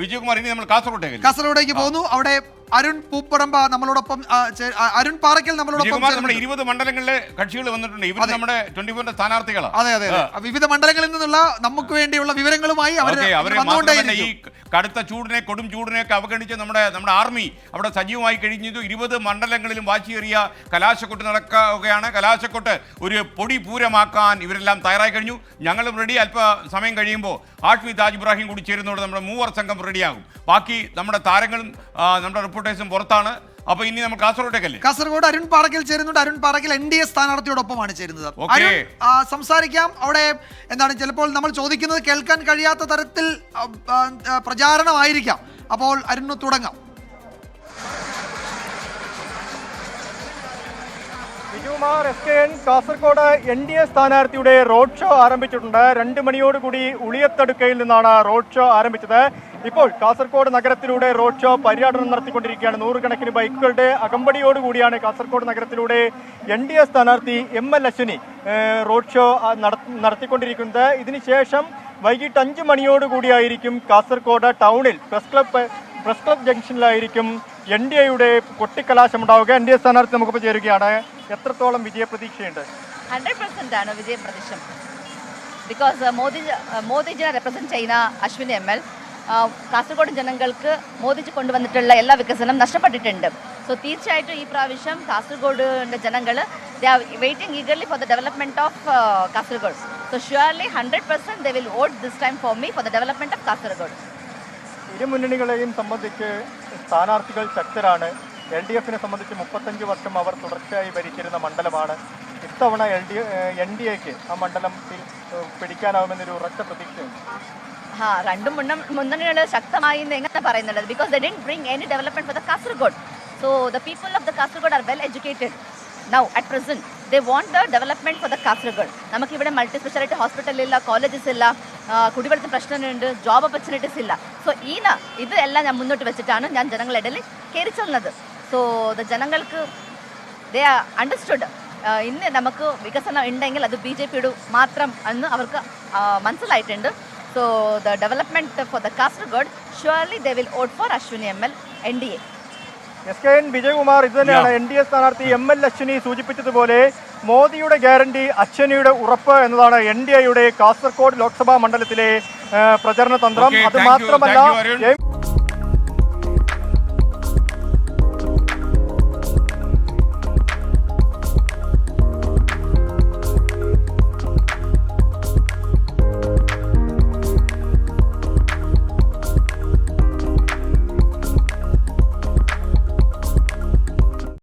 വിജയകുമാർ ഇനി നമ്മൾ കാസർഗോട്ടേക്ക് കാസർഗോഡേക്ക് പോകുന്നു. അവിടെ അരുൺ പൂപ്പറമ്പ നമ്മളോടൊപ്പം അരുൺ പാറയ്ക്കൽ നമ്മളോടൊപ്പം. ഇരുപത് മണ്ഡലങ്ങളിലെ കക്ഷികൾ വന്നിട്ടുണ്ട്. ഇവർ നമ്മുടെ ട്വന്റി ഫോറിന്റെ സ്ഥാനാർത്ഥികളാണ്. അതെ അതെ. വിവിധ മണ്ഡലങ്ങളിൽ നിന്നുള്ള നമുക്ക് വേണ്ടിയുള്ള വിവരങ്ങളുമായി അവരെ ഈ കടുത്ത ചൂടിനെ കൊടും ചൂടിനെ ഒക്കെ അവഗണിച്ച് നമ്മുടെ നമ്മുടെ ആർമി അവിടെ സജീവമായി കഴിഞ്ഞു ഇരുപത് മണ്ഡലങ്ങളിലും വാശിയേറിയ കലാശക്കൊട്ട് നടക്കുകയാണ്. കലാശക്കൊട്ട് ഒരു പൊടി പൂരമാക്കാൻ ഇവരെല്ലാം തയ്യാറായി കഴിഞ്ഞു. ഞങ്ങളും റെഡി അല്പ സമയം കഴിയുമ്പോൾ ആഷ്മി താജ് ഇബ്രാഹിം കൂടി ചേരുന്നതോടെ നമ്മുടെ മൂവർ സംഘം റെഡിയാകും ബാക്കി നമ്മുടെ താരങ്ങളും നമ്മുടെ റിപ്പോർട്ടേഴ്സും പുറത്താണ്. അപ്പൊ ഇനി നമ്മൾ കാസർഗോട്ടേക്കല്ലേ? കാസർഗോഡ് അരുൺ പാറക്കിൽ ചേരുന്നുണ്ട്. Arun Parakkil N D A സ്ഥാനാർത്ഥിയോടൊപ്പമാണ് ചേരുന്നത്. അരുൺ ആ, സംസാരിക്കാം. അവിടെ എന്താണ് ചിലപ്പോൾ നമ്മൾ ചോദിക്കുന്നത് കേൾക്കാൻ കഴിയാത്ത തരത്തിൽ ആ, ആ, ആ, പ്രചാരണമായിരിക്കാം. അപ്പോൾ അരുണ് തുടങ്ങാം. Vijukumar S K N Kasaragod N D A സ്ഥാനാർത്ഥിയുടെ റോഡ് ഷോ ആരംഭിച്ചിട്ടുണ്ട്. രണ്ട് മണിയോടുകൂടി ഉളിയത്തടുക്കയിൽ നിന്നാണ് റോഡ് ഷോ ആരംഭിച്ചത്. ഇപ്പോൾ കാസർഗോഡ് നഗരത്തിലൂടെ റോഡ് ഷോ പര്യടനം നടത്തിക്കൊണ്ടിരിക്കുകയാണ്. നൂറുകണക്കിന് ബൈക്കുകളുടെ അകമ്പടിയോടുകൂടിയാണ് കാസർഗോഡ് നഗരത്തിലൂടെ എൻ ഡി എ സ്ഥാനാർത്ഥി M L Ashwini road show നടത്തിക്കൊണ്ടിരിക്കുന്നത്. ഇതിനുശേഷം വൈകിട്ട് അഞ്ച് മണിയോടുകൂടിയായിരിക്കും കാസർഗോഡ് ടൗണിൽ പ്രസ് ക്ലബ് പ്രസ് ക്ലബ് ജംഗ്ഷനിലായിരിക്കും എൻ ഡി എയുടെ കൊട്ടിക്കലാശം ഉണ്ടാവുക എൻ ഡി എ സ്ഥാനാർത്ഥി നമുക്കിപ്പോൾ ചേരുകയാണ്. എത്രത്തോളം വിജയപ്രതീക്ഷയുണ്ട്? ഹൺഡ്രഡ് പെർസെന്റ് ആണ് വിജയപ്രതീക്ഷ. ബിക്കോസ് മോദി മോദിജിനെ റെപ്രസെന്റ് ചെയ്യുന്ന അശ്വിനി എം എൽ കാസർഗോഡ് ജനങ്ങൾക്ക് മോദിജി കൊണ്ടുവന്നിട്ടുള്ള എല്ലാ വികസനം നഷ്ടപ്പെട്ടിട്ടുണ്ട്. സോ തീർച്ചയായിട്ടും ഈ പ്രാവശ്യം കാസർഗോഡിന്റെ ജനങ്ങൾ they are waiting eagerly for the development of Kasaragod. So surely hundred percent they will vote this time for me for the development of Kasaragod. ഇരു മുന്നണികളെയും സംബന്ധിച്ച് സ്ഥാനാർത്ഥികൾ ശക്തരാണ്. എൽ ഡി എഫിനെ സംബന്ധിച്ച് മുപ്പത്തഞ്ച് വർഷം അവർ തുടർച്ചയായി ഭരിച്ചിരുന്ന മണ്ഡലമാണ്. ഇത്തവണ എൽ ഡി എൻ ഡി എക്ക് ആ മണ്ഡലത്തിൽ പിടിക്കാനാവുമെന്നൊരു ഉറച്ച പ്രതീക്ഷയുണ്ട്. ആ രണ്ടും മുന്ന മുന്നണികൾ ശക്തമായി എന്ന് എങ്ങനെ പറയുന്നുള്ളത്? Because the didn't bring any development for the Kasaragod so the people of the Kasaragod are well educated now at present they want the development for the Kasaragod നമുക്കിവിടെ മൾട്ടി സ്പെഷ്യാലിറ്റി ഹോസ്പിറ്റൽ ഇല്ല colleges ഇല്ല കുടിവെള്ളത്തിന് പ്രശ്നമുണ്ട് job opportunities ഇല്ല. So ഈ ഇതെല്ലാം എല്ലാം ഞാൻ മുന്നോട്ട് വെച്ചിട്ടാണ് ഞാൻ ജനങ്ങളുടെ ഇടയിൽ കയറി ചെന്നത് സോ ദ ജനങ്ങൾക്ക് ദേ അണ്ടർസ്റ്റുഡ് ഇന്ന് നമുക്ക് വികസനം ഉണ്ടെങ്കിൽ അത് ബി ജെ പിയുടെ മാത്രം എന്ന് അവർക്ക് മനസ്സിലായിട്ടുണ്ട്. So the development for the Kasaragod surely they will vote for Ashwini M L N D A S K N Vijayakumar ഇത് തന്നെയാണ് എൻ ഡി എ സ്ഥാനാർത്ഥി എം എൽ അശ്വിനി സൂചിപ്പിച്ചതുപോലെ മോദിയുടെ ഗ്യാരണ്ടി അച്ഛനിയുടെ ഉറപ്പ് എന്നതാണ് എൻ ഡി എയുടെ കാസർഗോഡ് ലോക്സഭാ മണ്ഡലത്തിലെ പ്രചരണ തന്ത്രം. അത് മാത്രമല്ല